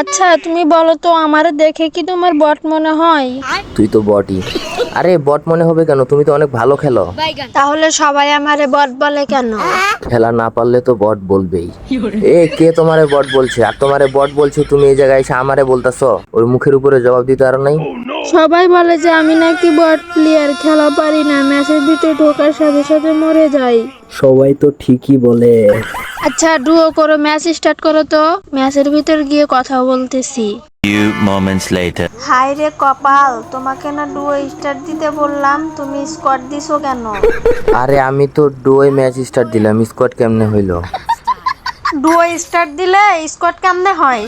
আচ্ছা তুমি বলো তো আমার দেখে কি তোমার বট মনে হয়? তুই তো বটই। আরে বট মনে হবে কেন? তুমি তো অনেক ভালো খেলো। তাহলে সবাই আমারে বট বলে কেন? খেলা না পারলে তো বট বলবেই। এ কে তোমারে বট বলছে? আর তোমারে বট বলছে তুমি এই জায়গায় এসে আমারে বলতাছো? ওর মুখের উপরে জবাব দিতে আর নাই? সবাই বলে যে আমি নাকি বট প্লেয়ার খেলা পারি না ম্যাচের ভিতরে ঢোকার সাথে সাথে মরে যাই। সবাই তো ঠিকই বলে। আচ্ছা ডুও করো ম্যাচ স্টার্ট করো তো। ম্যাচের ভিতর গিয়ে কথা বলতেছি। Few moments later. হাই রে কপাল তোমাকে না ডুও স্টার্ট দিতে বললাম তুমি স্কোয়াড দিছো কেন? আরে আমি তো ডোয়ে ম্যাচ স্টার্ট দিলাম স্কোয়াড কেমনে হইল? ডুও স্টার্ট দিলে স্কোয়াড কেমনে হয়?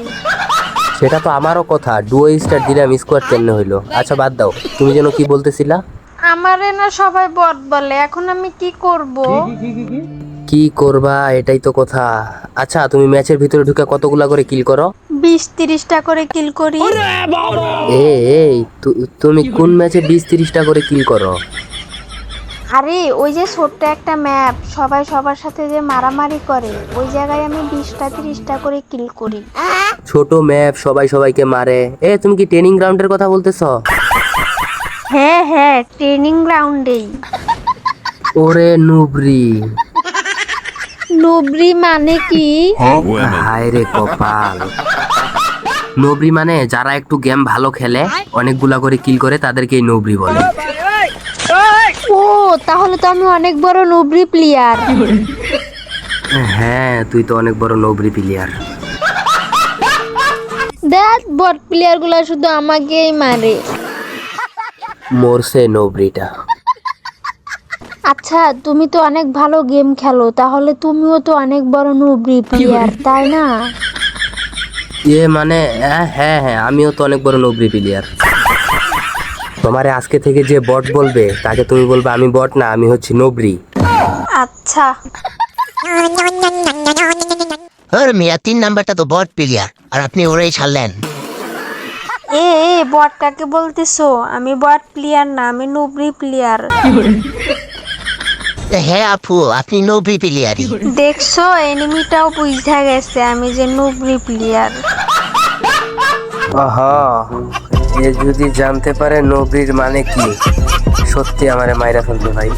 সেটা তো আমারও কথা ডুও স্টার্ট দিলাম স্কোয়াড কেমনে হইল? আচ্ছা বাদ দাও তুমি যেন কি বলতেছিলা? আমারে না সবাই বট বলে এখন আমি কি করব? কি করবা? এটাই তো কথা। আচ্ছা তুমি ম্যাচের ভিতরে ঢুকে কতগুলা করে কিল করো? বিশ তিরিশটা করে কিল করি। এ এই তু- তুমি কোন ম্যাচে বিশ তিরিশটা করে কিল করো? আরে ওই যে ছোট্ট একটা ম্যাপ সবাই সবার সাথে যে মারামারি করে ওই জায়গায় আমি বিশটা তিরিশটা করে কিল করি। ছোট ম্যাপ সবাই সবাইকে মারে। এ তুমি কি ট্রেনিং গ্রাউন্ডের কথা বলতেছ? হ্যাঁ হ্যাঁ ট্রেনিং গ্রাউন্ডেই ওরে নুবরি। নুবরি মানে কি? হায় রে কপাল। নবরি মানে যারা একটু গেম ভালো খেলে অনেকগুলা করে কিল করে তাদেরকেই নবরি বলে। ও তাহলে তো আমি অনেক বড় নুবরি প্লেয়ার হ্যাঁ তুই তো অনেক বড় নবরি প্লেয়ার দেখ বট প্লেয়ারগুলা শুধু আমাকেই মারে। মরছে নবরিটা আচ্ছা তুমি তো অনেক ভালো গেম খেলো তাহলে তুমিও তো অনেক বড় নুবরি প্লেয়ার তাই না? এ মানে হ্যাঁ হ্যাঁ হ্যাঁ আমিও তো অনেক বড় নবরি প্লেয়ার তোমারে আজকে থেকে যে বট বলবে তাকে তুমি বলবে আমি বট না আমি হচ্ছি নবরি আচ্ছা। আর মিয়া তিন নাম্বারটা তো বট প্লেয়ার আর আপনি ওরাই ছাড়লেন। এ এ বট কাকে বলতেছো আমি বট প্লেয়ার না আমি নুবরি প্লেয়ার হ্যাঁ আপু আপনি নবী প্লেয়ারই দেখছ এনিমিটাও বুঝা গেছে আমি যে নবী প্লেয়ার আহা এ যদি জানতে পারে নবীর মানে কি? সত্যি আমারে মাইরা ফেলবে ভাই।